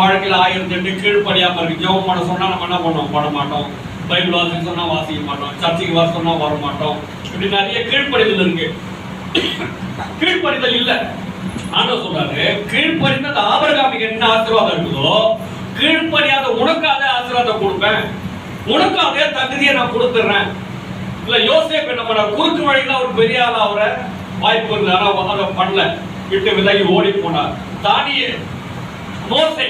வாழ்க்கையில் ஆயிரத்தி எட்டு கீழ்ப்படியாம இருக்கு. ஜெபம் பண்ண சொன்னா நம்ம என்ன பண்ணுவோம்? பண்ண மாட்டோம். பைபிள் வாசிக்க சொன்னா வாசிக்க மாட்டோம். சர்ச்சைக்கு வர சொன்னா வர மாட்டோம். இப்படி நிறைய கீழ்ப்படிதல் இருக்கு. கீழ்ப்படிதல் இல்ல. ஆண்டவர் சொல்றாரு கீழ்ப்படிந்த அந்த ஆபரகாமிக்கு என்ன ஆசீர்வாதம் இருக்குதோ கீழ்ப்படியாத உனக்கு அதே ஆசீர்வாதம் கொடுப்பேன். உனக்கு அதே தகுதியை நான் கொடுத்துறேன். இல்ல யோசேப் என்ன பண்ண குறுக்கு வழியில ஒரு பெரிய ஆள் அவரை வாய்ப்பு இருந்தது. அதை பண்ணல. விட்டு விலகி ஓடி போனார். தானியே மோசே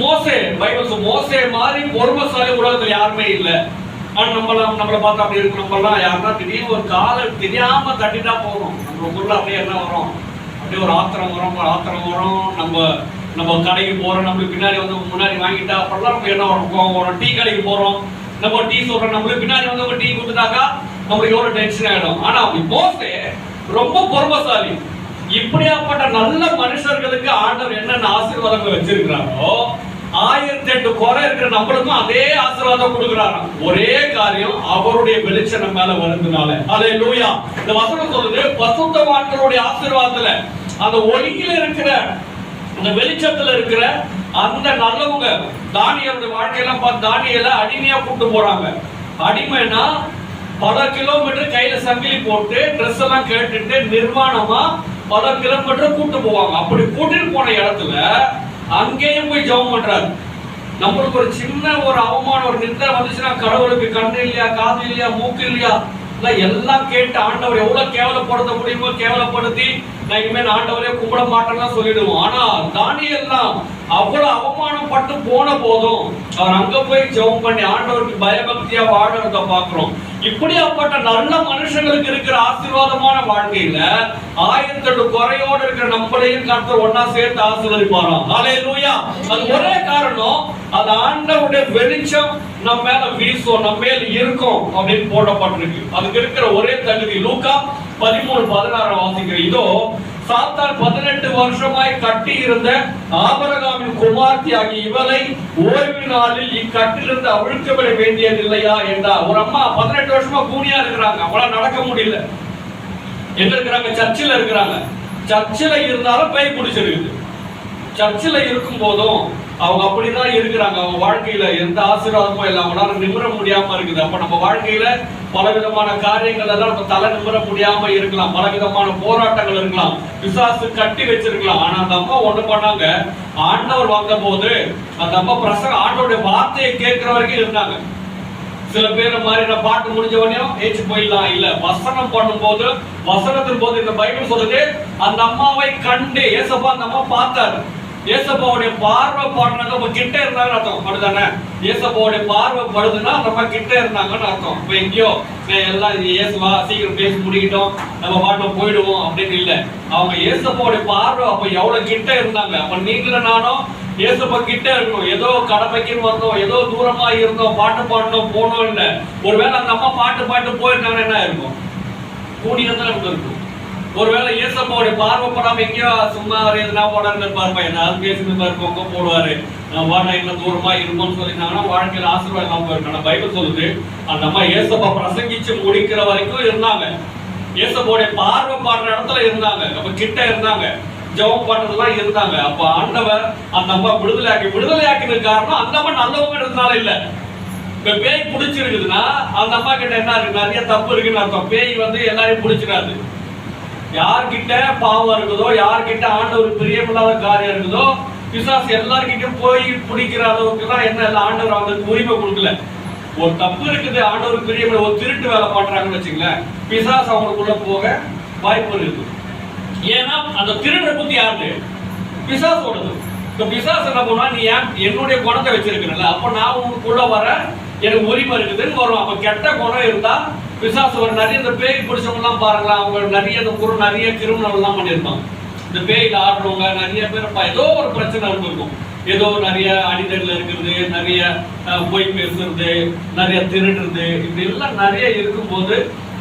மோசே பைபிள் சொல் மோசே மாதிரி பொறுமைசாலி உலகத்தில் யாருமே இல்லை. ஆனா நம்மள நம்மள பார்த்தா அப்படி இருக்கு நம்மளாம் யாருன்னா திடீர்னு ஒரு காலை தெரியாம தட்டிட்டா நம்ம பொருள் அப்படியே என்ன வரும்? அப்படியே ஒரு ஆத்திரம் வரும் ஒரு ஆத்திரம் வரும். நம்ம நம்ம கடைக்கு போறோம் நம்மளுக்கு பின்னாடி வந்து முன்னாடி வாங்கிட்டா அப்படிலாம் நம்ம என்ன வரும்? கோவம் வரும் டீ கடைக்கு போறோம். நம்ம டீ சொல்றோம் நம்மளுக்கு பின்னாடி வந்து ஒரு டீ கொடுத்துட்டாக்கா நம்மளுக்கு எவ்வளவு டென்ஷன் ஆயிடும். ஆனா அப்படி மோசே ரொம்ப பொறுமைசாலி. இப்படியாப்பட்ட நல்ல மனுஷர்களுக்கு ஆண்டவர் என்னென்ன ஆசீர்வாதங்கள் வச்சிருக்கிறாரோ ஆயிரத்தி எட்டு குறை இருக்கிற நம்மளுக்கும் அதே ஆசீர்வாதம் கொடுக்கிறாராம். ஒரே காரியம் அவருடைய வெளிச்சம் மேல வருதுனால. அதே லூயா இந்த வசனம் சொல்லுது பசுத்தவான்களுடைய ஆசீர்வாதத்துல அந்த ஒளியில இருக்கிற அந்த வெளிச்சத்துல இருக்கிற அந்த நல்லவங்க தானியருடைய வாழ்க்கையெல்லாம் பார்த்து தானியல அடிமையா கூட்டு போறாங்க. அடிமைனா பல கிலோமீட்டர் கையில சங்கிலி போட்டு ட்ரெஸ் எல்லாம் கேட்டுட்டு நிர்வாணமா பல கிலோமீட்டர் கூட்டு போவாங்க. அப்படி கூட்டிட்டு போன இடத்துல அங்கேயும் போய் ஜெபம் பண்றாரு. நம்மளுக்கு ஒரு சின்ன ஒரு அவமானம் ஒரு நிந்தனை வந்துச்சுன்னா கடவுளுக்கு கண்ணு இல்லையா காது இல்லையா மூக்கு இல்லையா? இல்ல எல்லாம் கேட்டு ஆண்டவர் எவ்வளவு கேவலப்படுத்த முடியுமோ கேவலப்படுத்தி நான் இனிமேல் ஆண்டவரே கும்பிட மாட்டேன்னு சொல்லிடுவோம். ஆனா தானியெல்லாம் அவ்வளவு அவமானம் பட்டு போன போதும் அவர் அங்க போய் ஜெபம் பண்ணி ஆண்டவருக்கு பயபக்தியா வாழறத பாக்குறோம் இப்படியாப்பட்ட நல்ல மனுஷங்களுக்கு இருக்கிற ஆசீர்வாதமான வாழ்க்கையில ஆயிரத்தெட்டு குறையோடு இருக்கிற நம்மளையும் கர்த்தர் ஒன்னா சேர்த்து ஆசீர்வதிப்பாராம். ஹalleluya. அது ஒரே காரணம் அது ஆண்டவருடைய வெளிச்சம் நம்ம மேல வீசும் நம்ம மேல இருக்கும் அப்படின்னு போடப்பட்டிருக்கு. அதுக்கு இருக்கிற ஒரே தகுதி லூக்கா பதிமூணு பதினாறு வாசிக்கிற இதோ சாத்தான் பதினெட்டு வருஷமாய் கட்டி இருந்த ஆபரகாமின் குமார்த்தி ஆகிய இவளை ஓய்வு நாளில் இக்கட்டிலிருந்து அவிழ்க்கப்பட வேண்டியது இல்லையா என்றார் ஒரு அம்மா பதினெட்டு வருஷமா கூனியா இருக்கிறாங்க. அவங்களால நடக்க முடியல. எங்க இருக்கிறாங்க? சர்ச்சில் இருக்கிறாங்க. சர்ச்சில் இருந்தாலும் பை பிடிச்சிருக்குது. சர்ச்சில் இருக்கும் போதும் அவங்க அப்படிதான் இருக்கிறாங்க. அவங்க வாழ்க்கையில எந்த ஆசீர்வாதமும் இல்லை அவங்களால நிமிர முடியாம இருக்குது. அப்ப நம்ம வாழ்க்கையில பல விதமான காரியங்கள் எல்லாம் நம்ம தலை நிமிர முடியாம இருக்கலாம். பல விதமான போராட்டங்கள் இருக்கலாம். விசாசு கட்டி வச்சிருக்கலாம். ஆனா அந்த அம்மா ஒண்ணு பண்ணாங்க. ஆண்டவர் வந்த போது அந்த அம்மா பிரசங்க ஆண்டோடைய வார்த்தையை கேட்கிற வரைக்கும் இருந்தாங்க. சில பேர் மாதிரி நான் பாட்டு முடிஞ்ச உடனே ஏச்சு போயிடலாம். இல்ல வசனம் பண்ணும்போது வசனத்தின் போது இந்த பைபிள் சொல்லுது அந்த அம்மாவை கண்டு ஏசப்பா அந்த அம்மா பார்த்தாரு. ஏசப்பாவுடைய பார்வை பாடுறாங்க நம்ம கிட்ட இருந்தாங்கன்னு அர்த்தம். படுதானே ஏசப்பாவுடைய பார்வை படுதுன்னா அந்த அம்மா கிட்ட இருந்தாங்கன்னு அர்த்தம். இப்போ எங்கேயோ எல்லாம் ஏசுவா சீக்கிரம் பேசி முடிக்கிட்டோம் நம்ம பாட்டம் போயிடுவோம் அப்படின்னு இல்லை. அவங்க ஏசப்பாவுடைய பார்வை அப்போ எவ்வளோ கிட்ட இருந்தாங்க? அப்போ நீங்களும் நானும் ஏசப்பா கிட்ட இருக்கணும் ஏதோ கடமைக்குன்னு வந்தோம் ஏதோ தூரமா இருந்தோம் பாட்டு பாடணும் போனோம் இல்லை ஒருவேளை அந்த அம்மா பாட்டு பாட்டு போயிருந்தாங்கன்னா என்ன இருக்கும் கூடியதான் நமக்கு இருக்கும் ஒருவேளை இயேசப்பாவுடைய பார்வைப்படாம எங்கேயோ சும்மா எதுனா போடான்னு பார்ப்பா என்ன அது பேசுறது இருக்கவங்க போடுவாரு. நான் வாடா இன்னும் தூரமா இருக்கும்னு சொல்லியிருந்தாங்கன்னா வாழ்க்கையில் ஆசீர்வாதம் இல்லாம போயிருக்கணும் பைபிள் சொல்லுது அந்த அம்மா இயேசப்பா பிரசங்கிச்சு முடிக்கிற வரைக்கும் இருந்தாங்க. இயேசப்பாவுடைய பார்வை பாடுற இடத்துல இருந்தாங்க. அப்ப கிட்ட இருந்தாங்க. ஜெபம் பண்றதெல்லாம் இருந்தாங்க. அப்ப ஆண்டவர் அந்த அம்மா விடுதலையாக்கி விடுதலையாக்கினது காரணம் அந்த அம்மா நல்லவங்கிறதுனால இல்ல. இப்ப பேய் பிடிச்சிருக்குதுன்னா அந்த அம்மா கிட்ட என்ன இருக்கு? நிறைய தப்பு இருக்குன்னு அர்த்தம். பேய் வந்து எல்லாரையும் பிடிச்சிடாது. யார்கிட்ட பாவம் இருக்குதோ யார்கிட்ட ஆண்டவர் பிரியமில்லாத காரியம் இருக்குதோ பிசாஸ் எல்லார்கிட்டயும் போய் பிடிக்கிற அளவுக்கு தான் என்ன இல்லை ஆண்டவர் அவங்களுக்கு உரிமை கொடுக்கல. ஒரு தப்பு இருக்குது ஆண்டவர் பிரியமில்ல ஒரு திருட்டு வேலை பண்றாங்கன்னு வச்சுங்களேன் பிசாஸ் அவங்களுக்குள்ள போக வாய்ப்பு இருக்குது. ஏன்னா அந்த திருடுற புத்தி பிசாஸ் பிசாசோடது. இப்போ பிசாஸ் என்ன பண்ணுவா நீ ஏன் என்னுடைய குணத்தை வச்சிருக்கிறல்ல? அப்போ நான் உனக்குள்ள வர எனக்கு உரிமை இருக்குதுன்னு வரும். அப்போ கெட்ட குணம் இருந்தால் பிசாசு ஒரு நிறைய இந்த பேய் பிடிச்சவங்கலாம் பாருங்களேன் அவங்க நிறைய இந்த குரு நிறைய கிரிமினல் பண்ணியிருப்பாங்க. இந்த பேயில் ஆடுறவங்க நிறைய பேர் ஏதோ ஒரு பிரச்சனை இருந்திருக்கும் ஏதோ நிறைய அடிதடில் இருக்கிறது நிறைய போய் பேசுறது நிறைய திருடுறது இப்படி எல்லாம் நிறைய இருக்கும்போது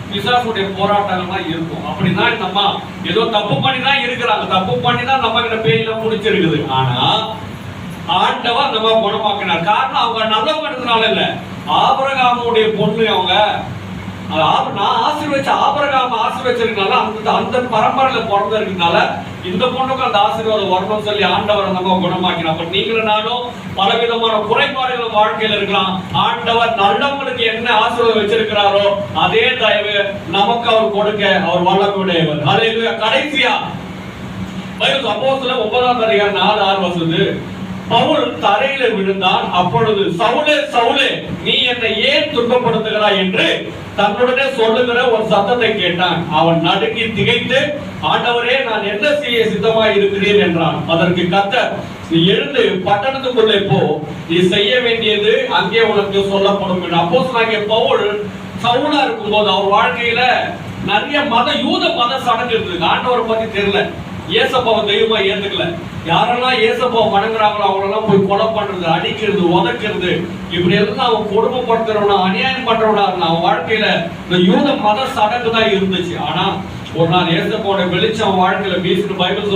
பிசாசுடைய போராட்டங்கள்லாம் இருக்கும். அப்படின்னா நம்ம ஏதோ தப்பு பண்ணி தான் இருக்கிறாங்க. தப்பு பண்ணி தான் நம்ம கிட்ட பேயில முடிச்சிருக்குது ஆனா ஆண்டவர் நம்ம குணமாக்கினார். காரணம் அவங்க நல்லவங்கிறதுனால இல்லை. ஆபரகாமுடைய பொண்ணு அவங்க நான் ஆசீர்வச்ச ஆபரகாம ஆசீர்வச்சிருக்கனால அந்த அந்த பரம்பரையில பிறந்திருக்கனால இந்த பொண்ணுக்கு அந்த ஆசீர்வாதம் வரணும்னு சொல்லி ஆண்டவர் நம்ம குணமாக்கினார். அப்ப நீங்களும் நானும் பலவிதமான குறைபாடுகள் வாழ்க்கையில இருக்கலாம். ஆண்டவர் நல்லவங்களுக்கு என்ன ஆசீர்வாதம் வச்சிருக்கிறாரோ அதே தயவு நமக்கு அவர் கொடுக்க அவர் வல்லமையுடையவர். அதே கடைசியா. பைபிள் அப்போஸ்தலர் ஒன்பதாம் அதிகாரம் நாலு ஆறு வசது பவுல் தரையில விழுந்தான். அப்பொழுது சவுலே சவுலே நீ என்னை ஏன் துன்பப்படுத்துகிறாய் என்று தன்னுடனே சொல்லுகிற ஒரு சத்தத்தை கேட்டான். அவன் நடுங்கி திகைத்து ஆண்டவரே நான் என்ன செய்ய சித்தமாய் இருக்கிறேன் என்றான். அதற்கு கத்த நீ எழுந்து பட்டணத்துக்குள்ளே போ. நீ செய்ய வேண்டியது அங்கே உனக்கு சொல்லப்படும். என்று அப்போஸ்தலனாகிய பவுல் சவுலா இருக்கும்போது அவர் வாழ்க்கையில நிறைய மத யூத மத சடங்கு இருக்கு ஆண்டவரை பத்தி தெரியல. ஏசப்பாவை தெய்வமா ஏத்துக்கல. யாரெல்லாம் ஏசப்பாவை வணங்குறாங்களோ அவங்களெல்லாம் போய் கொலை பண்றது அடிக்கிறது உதைக்கிறது இப்படி எல்லாம் அவன் கொடுமைப்படுத்துறவனா அநியாயம் பண்றவனா அவன் வாழ்க்கையில இந்த யூத மத சடங்கு தான் இருந்துச்சு. ஆனா ஒரு நாள் ஏசப்பாவோட வெளிச்சம் அவன் வாழ்க்கையில வீசுன்னு பைபிள்